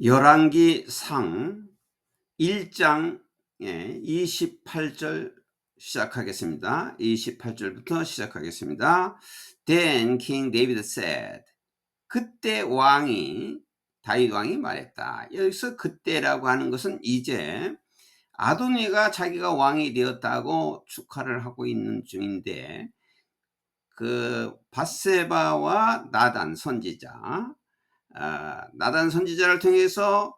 열왕기 상 1장 28절 시작하겠습니다. 28절부터 시작하겠습니다. Then King David said 그때 왕이 다윗 왕이 말했다. 여기서 그때라고 하는 것은 이제 아도니가 자기가 왕이 되었다고 축하를 하고 있는 중인데 그 바세바와 나단 선지자 아, 나단 선지자를 통해서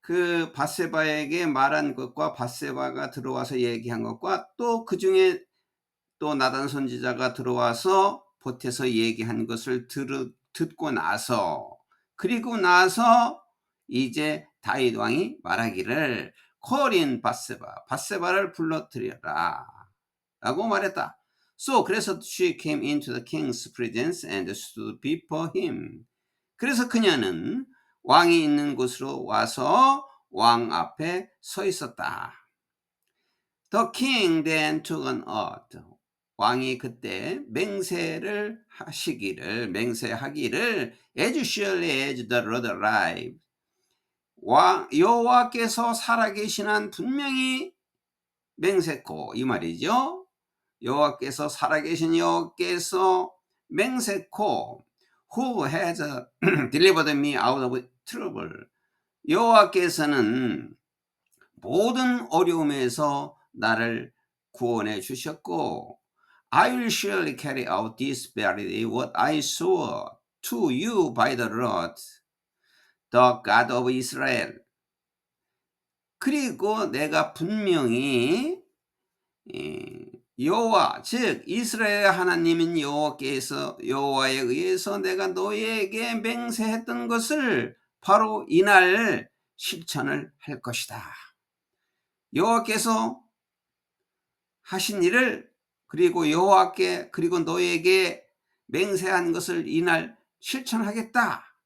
그 바세바에게 말한 것과 바세바가 들어와서 얘기한 것과 또 그 중에 또 나단 선지자가 들어와서 보태서 얘기한 것을 들, 듣고 나서 그리고 나서 이제 다윗 왕이 말하기를 코린 바세바 바세바를 불러들여라 라고 말했다. So 그래서 she came into the king's presence and stood before him. 그래서 그녀는 왕이 있는 곳으로 와서 왕 앞에 서 있었다. The king then took an oath. 왕이 그때 맹세를 하시기를 맹세하기를 as surely as the Lord alive. 왕 여호와께서 살아계신 한 분명히 맹세코 이 말이죠. 여호와께서 살아계신 여호와께서 맹세코 who has delivered me out of trouble. 여호와께서는 모든 어려움에서 나를 구원해 주셨고 I will surely carry out this very day what I swore to you by the Lord, the God of Israel. 그리고 내가 분명히 여호와 즉 이스라엘 하나님인 여호와께서 여호와에 의해서 내가 너희에게 맹세했던 것을 바로 이날 실천을 할 것이다. 여호와께서 하신 일을 그리고 여호와께 그리고 너에게 맹세한 것을 이날 실천하겠다.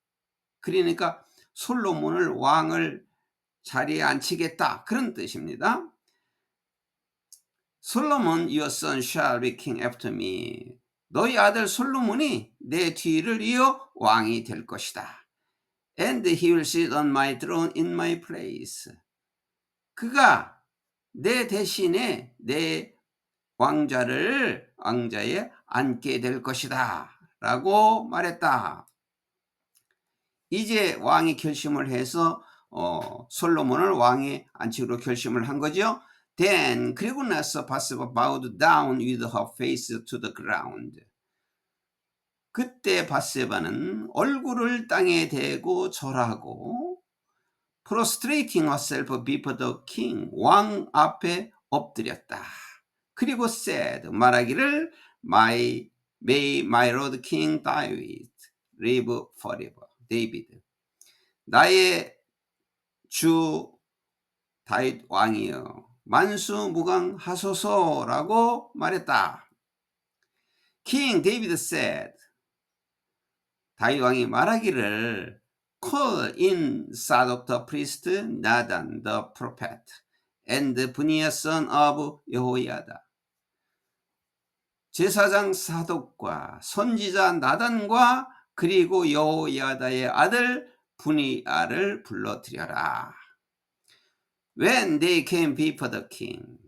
그러니까 솔로몬을 왕을 자리에 앉히겠다. 그런 뜻입니다. 솔로몬 your son shall be king after me. 너희 아들 솔로몬이 내 뒤를 이어 왕이 될 것이다. And he will sit on my throne in my place. 그가 내 대신에 내 왕자를 왕자에 앉게 될 것이다. 라고 말했다. 이제 왕이 결심을 해서 어, 솔로몬을 왕에 앉히기로 결심을 한 거죠. Then 그리고 나서 바스바 bowed down with her face to the ground. 그때 바세바는 얼굴을 땅에 대고 절하고 prostrating herself before the king 왕 앞에 엎드렸다. 그리고 said 말하기를 my may my lord king David live forever. 데이비드 나의 주 다윗 왕이여 만수무강하소서라고 말했다. King David said 다윗 왕이 말하기를 call in Sadok the priest, Nathan the prophet, and Buniah son of 여호야다. 제사장 사독과 선지자 나단과 그리고 여호야다의 아들 분이아를 불러들여라. When they came before the king,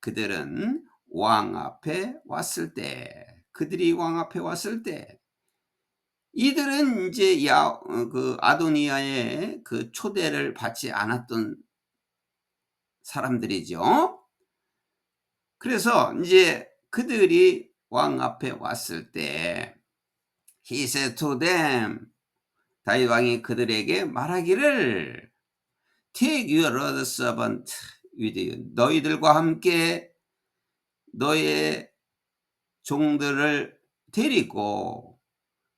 그들은 왕 앞에 왔을 때, 그들이 왕 앞에 왔을 때, 이들은 이제 야, 어, 그 아도니아의 그 초대를 받지 않았던 사람들이죠. 그래서 이제 그들이 왕 앞에 왔을 때, he said to them, 다윗 왕이 그들에게 말하기를 Take your other servant with you. 너희들과 함께 너의 종들을 데리고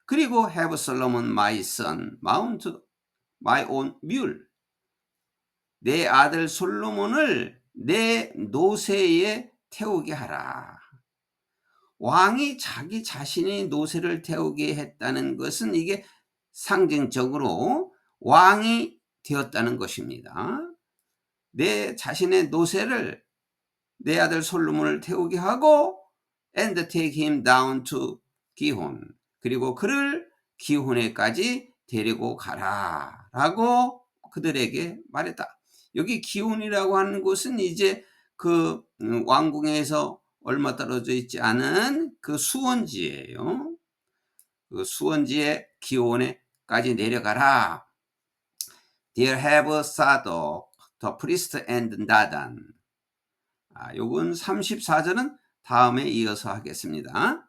그리고 have Solomon my son mount my own mule. 내 아들 솔로몬을 내 노새에 태우게 하라. 왕이 자기 자신의 노새를 태우게 했다는 것은 이게 상징적으로 왕이 되었다는 것입니다. 내 자신의 노새를 내 아들 솔로몬을 태우게 하고 and take him down to 기혼 그리고 그를 기혼에까지 데리고 가라 라고 그들에게 말했다. 여기 기온이라고 하는 곳은 이제 그 음, 왕궁에서 얼마 떨어져 있지 않은 그 수원지예요. 그 수원지의 기온에까지 내려가라. There have Sadoc, the priest and Nadan. 아, 요건 34절은 다음에 이어서 하겠습니다.